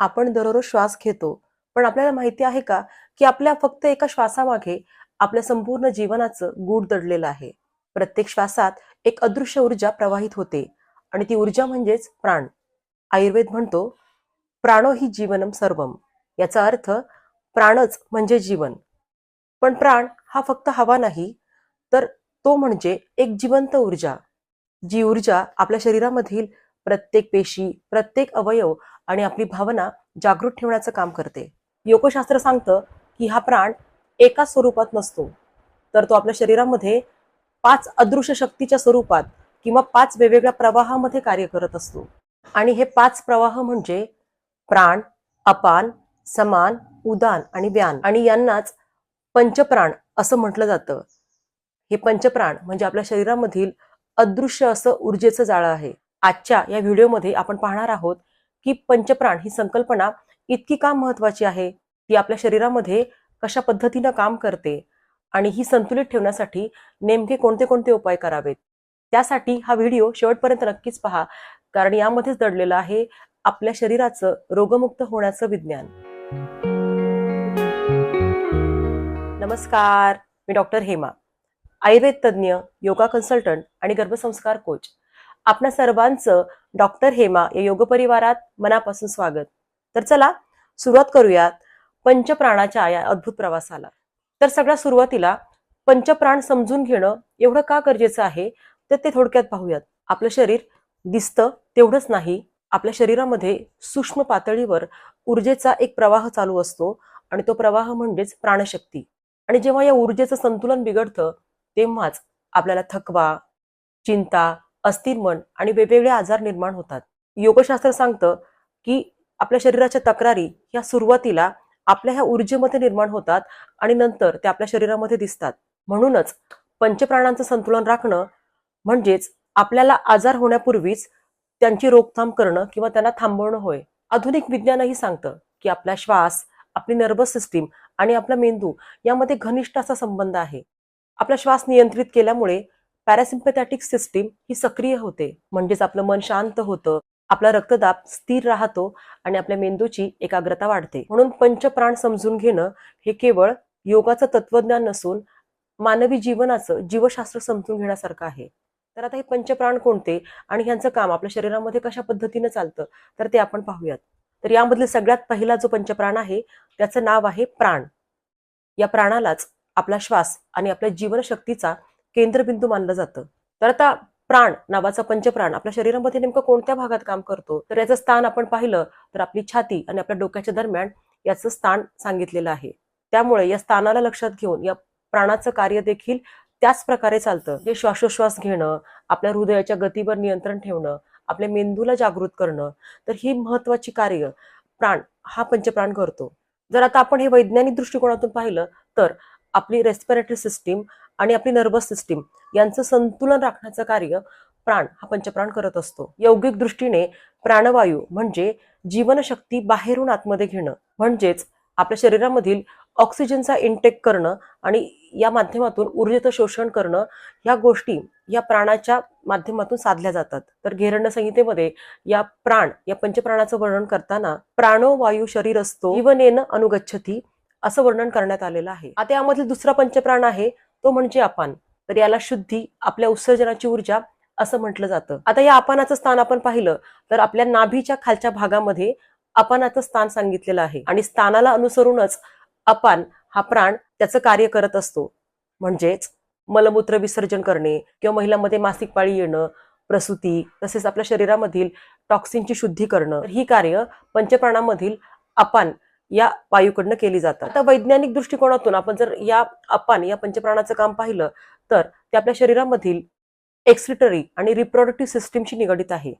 आपण दररोज श्वास घेतो. पण आपल्याला माहिती आहे का की आपल्या फक्त एका श्वासामागे आपल्या संपूर्ण जीवनाचं गूढ दडलेलं आहे. प्रत्येक श्वासात एक अदृश्य ऊर्जा प्रवाहित होते आणि ती ऊर्जा म्हणजेच प्राण. आयुर्वेद म्हणतो प्राणो ही जीवनम सर्वम. याचा अर्थ प्राणच म्हणजे जीवन. पण प्राण हा फक्त हवा नाही तर तो म्हणजे एक जिवंत ऊर्जा. जी ऊर्जा आपल्या शरीरामधील प्रत्येक पेशी प्रत्येक अवयव आणि आपली भावना जागृत ठेवण्याचं काम करते. योगशास्त्र सांगतं की हा प्राण एकाच स्वरूपात नसतो. तर तो आपल्या शरीरामध्ये पाच अदृश्य शक्तीच्या स्वरूपात किंवा पाच वेगवेगळ्या प्रवाहामध्ये कार्य करत असतो. आणि हे पाच प्रवाह म्हणजे प्राण अपान समान उदान आणि व्यान. आणि यांनाच पंचप्राण असं म्हटलं जातं. हे पंचप्राण म्हणजे आपल्या शरीरामधील अदृश्य असं ऊर्जेचं जाळं आहे. आजच्या या व्हिडिओमध्ये आपण पाहणार आहोत की पंचप्राण ही संकल्पना इतकी का महत्वाची आहे? ती आपल्या शरीरामध्ये कशा पद्धतीनं काम करते? आणि ही संतुलित ठेवण्यासाठी नेमके कोणते कोणते उपाय करावेत? त्यासाठी हा व्हिडिओ शेवटपर्यंत नक्कीच पहा कारण यामध्येच दडलेलं आहे आपल्या शरीराचं रोगमुक्त होण्याचं विज्ञान. नमस्कार मी डॉक्टर हेमा आयुर्वेद तज्ज्ञ योगा कन्सल्टंट आणि गर्भसंस्कार कोच. आपणा सर्वांचं डॉक्टर हेमा या योग परिवारात मनापासून स्वागत. तर चला सुरुवात करूयात पंचप्राणाच्या या अद्भुत प्रवासाला. तर सगळ्या सुरुवातीला पंचप्राण समजून घेणं एवढं का गरजेचं आहे? तर ते थोडक्यात पाहूयात. आपलं शरीर दिसतं तेवढंच नाही. आपल्या शरीरामध्ये सूक्ष्म पातळीवर ऊर्जेचा एक प्रवाह चालू असतो आणि तो प्रवाह म्हणजेच प्राणशक्ती. आणि जेव्हा या ऊर्जेचं संतुलन बिघडतं तेव्हाच आपल्याला थकवा चिंता अस्थिर मन आणि वेगवेगळे आजार निर्माण होतात. योगशास्त्र सांगतं की आपल्या शरीराच्या तक्रारी ह्या सुरुवातीला आपल्या ह्या ऊर्जेमध्ये निर्माण होतात आणि नंतर ते आपल्या शरीरामध्ये दिसतात. म्हणूनच पंचप्राणांचं संतुलन राखणं म्हणजेच आपल्याला आजार होण्यापूर्वीच त्यांची रोकथाम करणं किंवा त्यांना थांबवणं होय. आधुनिक विज्ञानही सांगतं की आपला श्वास आपली नर्वस सिस्टीम आणि आपला मेंदू यामध्ये घनिष्ठ असा संबंध आहे. आपला श्वास नियंत्रित केल्यामुळे पॅरासिम्पॅथॅटिक सिस्टीम ही सक्रिय होते. म्हणजेच आपलं मन शांत होतं आपला रक्तदाब स्थिर राहतो आणि आपल्या मेंदूची एकाग्रता वाढते. म्हणून पंचप्राण समजून घेणं हे केवळ योगाचं तत्वज्ञान नसून मानवी जीवनाचं जीवशास्त्र समजून घेण्यासारखं आहे. तर आता हे पंचप्राण कोणते आणि ह्यांचं काम आपल्या शरीरामध्ये कशा पद्धतीनं चालतं तर ते आपण पाहूयात. तर यामधले सगळ्यात पहिला जो पंचप्राण आहे त्याचं नाव आहे प्राण. या प्राणालाच आपला श्वास आणि आपल्या जीवनशक्तीचा केंद्रबिंदू मानलं जातं. तर आता प्राण नावाचा पंचप्राण आपल्या शरीरामध्ये नेमकं कोणत्या भागात काम करतो? तर याचं स्थान आपण पाहिलं तर आपली छाती आणि आपल्या डोक्याच्या दरम्यान याचं स्थान सांगितलेलं आहे. त्यामुळे या स्थानाला लक्षात घेऊन या प्राणाचं कार्य देखील त्याच प्रकारे चालतं. जे श्वासोश्वास घेणं आपल्या हृदयाच्या गतीवर नियंत्रण ठेवणं आपल्या मेंदूला जागृत करणं तर ही महत्वाची कार्य प्राण हा पंचप्राण करतो. जर आता आपण हे वैज्ञानिक दृष्टिकोनातून पाहिलं तर आपली रेस्पिरेटरी सिस्टीम आणि आपली नर्वस सिस्टीम यांचं संतुलन राखण्याचं कार्य प्राण हा पंचप्राण करत असतो. यौगिक दृष्टीने प्राणवायू म्हणजे जीवनशक्ती बाहेरून आतमध्ये घेणं. म्हणजेच आपल्या शरीरामधील ऑक्सिजनचा इनटेक करणं आणि या माध्यमातून ऊर्जेचं शोषण करणं ह्या गोष्टी या प्राणाच्या माध्यमातून साधल्या जातात. तर घेरण संहितेमध्ये या प्राण या पंचप्राणाचं वर्णन करताना प्राणो वायू शरीर असतो जीवनेन अनुगच्छती असं वर्णन करण्यात आलेलं आहे. आता यामधील दुसरा पंचप्राण आहे तो म्हणजे अपान. तर याला शुद्धी आपल्या उत्सर्जनाची ऊर्जा असं म्हटलं जातं. आता या अपानाचं स्थान आपण पाहिलं तर आपल्या नाभीच्या खालच्या भागामध्ये अपानाचं स्थान सांगितलेलं आहे. आणि स्थानाला अनुसरूनच अपान हा प्राण त्याचं कार्य करत असतो. म्हणजेच मलमूत्र विसर्जन करणे किंवा महिलांमध्ये मासिक पाळी येणं प्रसूती तसेच आपल्या शरीरामधील टॉक्सिनची शुद्धी करणं. ही कार्य पंचप्राणामधील अपान या वायूकडनं केली जातात. आता वैज्ञानिक दृष्टिकोनातून आपण जर या अपान या पंचप्राणाचं काम पाहिलं तर ते आपल्या शरीरामधील एक्सिटरी आणि रिप्रोडक्टिव्ह सिस्टीमशी निगडित आहे.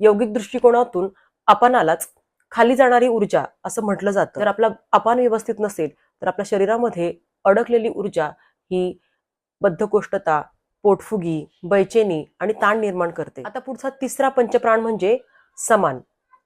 यौगिक दृष्टिकोनातून अपानालाच खाली जाणारी ऊर्जा असं म्हटलं जातं. जर आपला अपान व्यवस्थित नसेल तर आपल्या शरीरामध्ये अडकलेली ऊर्जा ही बद्धकोष्ठता पोटफुगी बैचेनी आणि ताण निर्माण करते. आता पुढचा तिसरा पंचप्राण म्हणजे समान.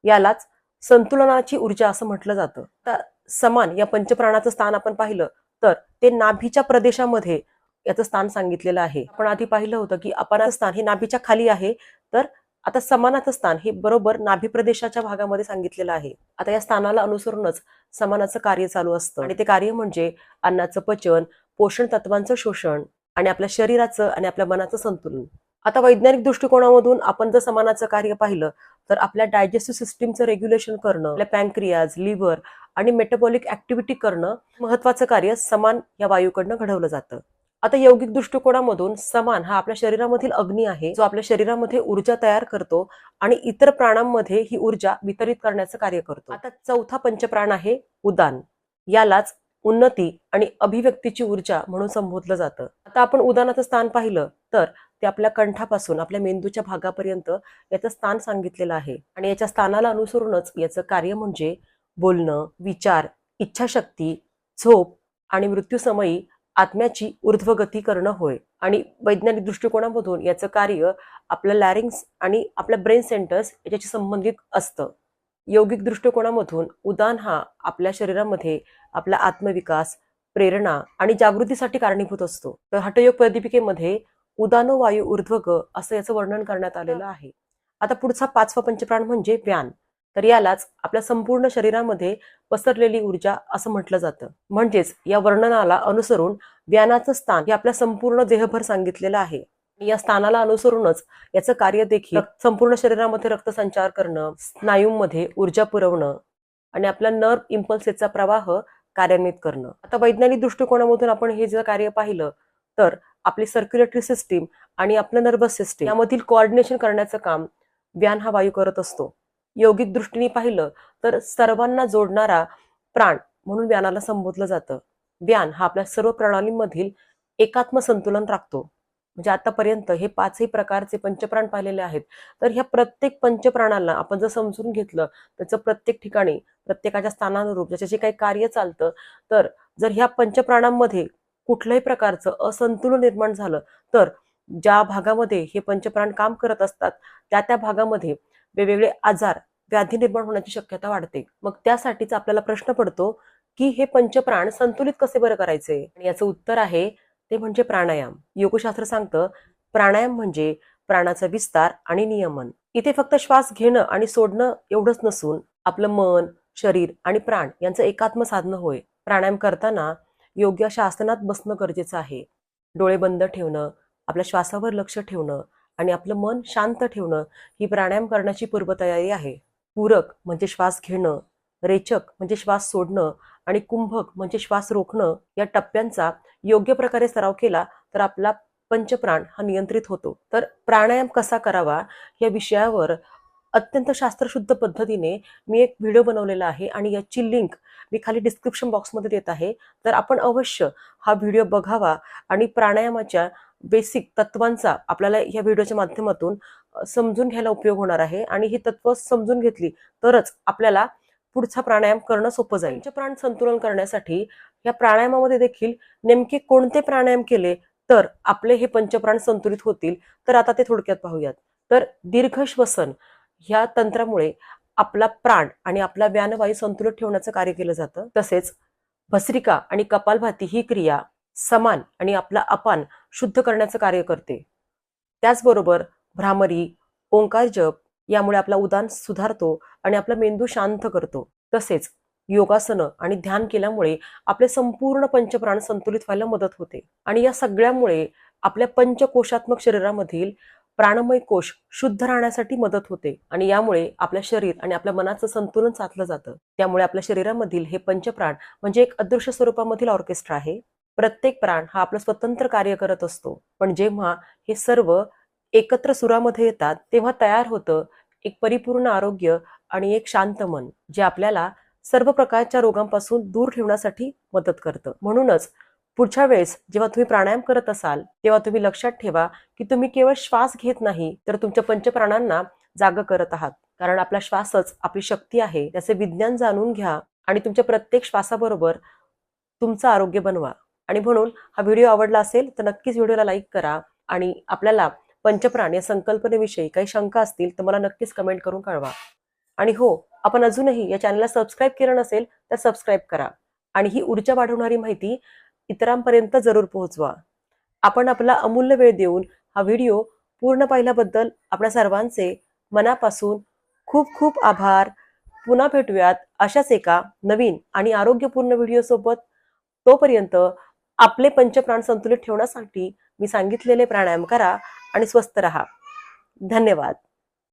यालाच संतुलनाची ऊर्जा असं म्हटलं जातं. तर समान या पंचप्राणाचं स्थान आपण पाहिलं तर ते नाभीच्या प्रदेशामध्ये याचं स्थान सांगितलेलं आहे. आपण आधी पाहिलं होतं की अपानाचं स्थान हे नाभीच्या खाली आहे तर आता समानाचं स्थान हे बरोबर नाभी प्रदेशाच्या भागामध्ये सांगितलेलं आहे. आता या स्थानाला अनुसरूनच समानाचं कार्य चालू असतं. आणि ते कार्य म्हणजे अन्नाचं पचन पोषण तत्वांचं शोषण आणि आपल्या शरीराचं आणि आपल्या मनाचं संतुलन. आता वैज्ञानिक दृष्टिकोनामधून आपण जर समानाचं कार्य पाहिलं तर आपल्या डायजेस्टिव्ह सिस्टीमचं रेग्युलेशन करणं आपल्या पॅनक्रियाज लिव्हर आणि मेटाबॉलिक ऍक्टिव्हिटी करणं महत्वाचं कार्य समान या वायूकडनं घडवलं जातं. आता यौगिक दृष्टिकोनामधून समान हा आपल्या शरीरामधील अग्नी आहे जो आपल्या शरीरामध्ये ऊर्जा तयार करतो आणि इतर प्राणांमध्ये ही ऊर्जा वितरित करण्याचं कार्य करतो. आता चौथा पंचप्राण आहे उदान. यालाच उन्नती आणि अभिव्यक्तीची ऊर्जा म्हणून संबोधलं जातं. आता आपण उदानाचं स्थान पाहिलं तर ते आपल्या कंठापासून आपल्या मेंदूच्या भागापर्यंत याचं स्थान सांगितलेलं आहे. आणि याच्या स्थानाला अनुसरूनच याचं कार्य म्हणजे बोलणं विचार इच्छाशक्ती झोप आणि मृत्यूसमयी आत्म्याची ऊर्ध्वगती करणं होय. आणि वैज्ञानिक दृष्टिकोनामधून याचं कार्य आपल्या लॅरिंग्स आणि आपल्या ब्रेन सेंटर्स याच्याशी संबंधित असतं. यौगिक दृष्टिकोनामधून उदान हा आपल्या शरीरामध्ये आपला आत्मविकास प्रेरणा आणि जागृतीसाठी कारणीभूत असतो. तर हठयोग प्रदीपिकेमध्ये उदानो वायू ऊर्ध्वग असं याचं वर्णन करण्यात आलेलं आहे. आता पुढचा पाचवा पंचप्राण म्हणजे व्यान. तर यालाच आपल्या संपूर्ण शरीरामध्ये पसरलेली ऊर्जा असं म्हटलं जातं. म्हणजेच या वर्णनाला अनुसरून व्यानाचं स्थान हे आपल्या संपूर्ण देहभर सांगितलेलं आहे. या स्थानाला अनुसरूनच याचं कार्य देखील संपूर्ण शरीरामध्ये रक्तसंचार करणं स्नायूंमध्ये ऊर्जा पुरवणं आणि आपल्या नर्व इम्पल्सेसचा प्रवाह कार्यान्वित करणं. आता वैज्ञानिक दृष्टिकोनामधून आपण हे जर कार्य पाहिलं तर आपली सर्क्युलेटरी सिस्टीम आणि आपलं नर्वस सिस्टीम यामधील कोऑर्डिनेशन करण्याचं काम व्यान हा वायू करत असतो. यौगिक दृष्टीने पाहिलं तर सर्वांना जोडणारा प्राण म्हणून व्यानाला संबोधलं जातं. व्यान हा आपल्या सर्व प्रणालींमधील एकात्म संतुलन राखतो. म्हणजे आतापर्यंत हे पाचही प्रकारचे पंचप्राण पाहिलेले आहेत. तर ह्या प्रत्येक पंचप्राणाला आपण जर समजून घेतलं त्याचं प्रत्येक ठिकाणी प्रत्येकाच्या स्थानानुरूप ज्याच्याशी काही कार्य चालतं तर जर ह्या पंचप्राणांमध्ये कुठल्याही प्रकारचं असंतुलन निर्माण झालं तर ज्या भागामध्ये हे पंचप्राण काम करत असतात त्या त्या भागामध्ये वेगवेगळे आजार व्याधी निर्माण होण्याची शक्यता वाढते. मग त्यासाठीच आपल्याला प्रश्न पडतो की हे पंचप्राण संतुलित कसे बरं करायचे? आणि याचं उत्तर आहे ते म्हणजे प्राणायाम. योगशास्त्र सांगतं प्राणायाम म्हणजे प्राणाचा विस्तार आणि नियमन. इथे फक्त श्वास घेणं आणि सोडणं एवढंच नसून आपलं मन शरीर आणि प्राण यांचं एकात्म साधनं होय. प्राणायाम करताना योग्य अशा आसनात बसणं गरजेचं आहे. डोळे बंद ठेवणं आपल्या श्वासावर लक्ष ठेवणं आणि आपलं मन शांत ठेवणं ही प्राणायाम करण्याची पूर्वतयारी आहे. पूरक म्हणजे श्वास घेणं रेचक म्हणजे श्वास सोडणं आणि कुंभक म्हणजे श्वास रोखणं या टप्प्यांचा योग्य प्रकारे सराव केला तर आपला पंचप्राण हा नियंत्रित होतो. तर प्राणायाम कसा करावा या विषयावर अत्यंत शास्त्रशुद्ध पद्धतीने मी एक व्हिडिओ बनवलेला आहे आणि याची लिंक मी खाली डिस्क्रिप्शन बॉक्समध्ये देत आहे. तर आपण अवश्य हा व्हिडिओ बघावा आणि प्राणायामाच्या बेसिक तत्वांचा आपल्याला या व्हिडिओच्या माध्यमातून समजून घ्यायला उपयोग होणार आहे. आणि ही तत्व समजून घेतली तरच आपल्याला पुढचा प्राणायाम करणं सोपं जाईल. प्राण संतुलन करण्यासाठी या प्राणायामामध्ये देखील नेमके कोणते प्राणायाम केले तर आपले हे पंचप्राण संतुलित होतील? तर आता ते थोडक्यात पाहूयात. तर दीर्घ श्वसन ह्या तंत्रामुळे आपला प्राण आणि आपला व्यानवायू संतुलित ठेवण्याचं कार्य केलं जातं. तसेच भस्रिका आणि कपालभाती ही क्रिया समान आणि आपला अपान शुद्ध करण्याचं कार्य करते. त्याचबरोबर भ्रामरी ओंकार जप यामुळे आपला उदान सुधारतो आणि आपला मेंदू शांत करतो. तसेच योगासनं आणि ध्यान केल्यामुळे आपले संपूर्ण पंचप्राण संतुलित व्हायला मदत होते. आणि या सगळ्यामुळे आपल्या पंचकोशात्मक शरीरामधील प्राणमय कोश शुद्ध राहण्यासाठी मदत होते आणि यामुळे आपल्या शरीर आणि आपल्या मनाचं संतुलन साधलं जातं. त्यामुळे आपल्या शरीरामधील हे पंचप्राण म्हणजे एक अदृश्य स्वरूपामधील ऑर्केस्ट्रा आहे. प्रत्येक प्राण हा आपलं स्वतंत्र कार्य करत असतो. पण जेव्हा हे सर्व एकत्र सुरामध्ये येतात तेव्हा तयार होतं एक परिपूर्ण आरोग्य आणि एक शांत मन जे आपल्याला सर्व प्रकारच्या रोगांपासून दूर ठेवण्यासाठी मदत करतं. म्हणूनच पुढच्या वेळेस जेव्हा तुम्ही प्राणायाम करत असाल तेव्हा तुम्ही लक्षात ठेवा की तुम्ही केवळ श्वास घेत नाही तर तुमच्या पंचप्राणांना जाग करत आहात. कारण आपला श्वासच आपली शक्ती आहे त्याचे विज्ञान जाणून घ्या आणि तुमच्या प्रत्येक श्वासाबरोबर तुमचं आरोग्य बनवा. आणि म्हणून हा व्हिडिओ आवडला असेल तर नक्कीच व्हिडिओला लाईक करा आणि आपल्याला पंचप्राण या संकल्पनेविषयी काही शंका असतील तर मला नक्कीच कमेंट करून कळवा. आणि हो आपण अजूनही या चॅनलला सबस्क्राईब केलं नसेल तर सबस्क्राईब करा. आणि ही ऊर्जा वाढवणारी माहिती इतरांपर्यंत जरूर पोहोचवा. आपण आपला अमूल्य वेळ देऊन हा व्हिडिओ पूर्ण पाहिल्याबद्दल आपल्या सर्वांचे मनापासून खूप खूप आभार. पुन्हा भेटूयात अशाच एका नवीन आणि आरोग्यपूर्ण व्हिडिओसोबत तोपर्यंत आपले पंचप्राण संतुलित ठेवण्यासाठी मी सांगितलेले प्राणायाम करा आणि स्वस्थ रहा. धन्यवाद.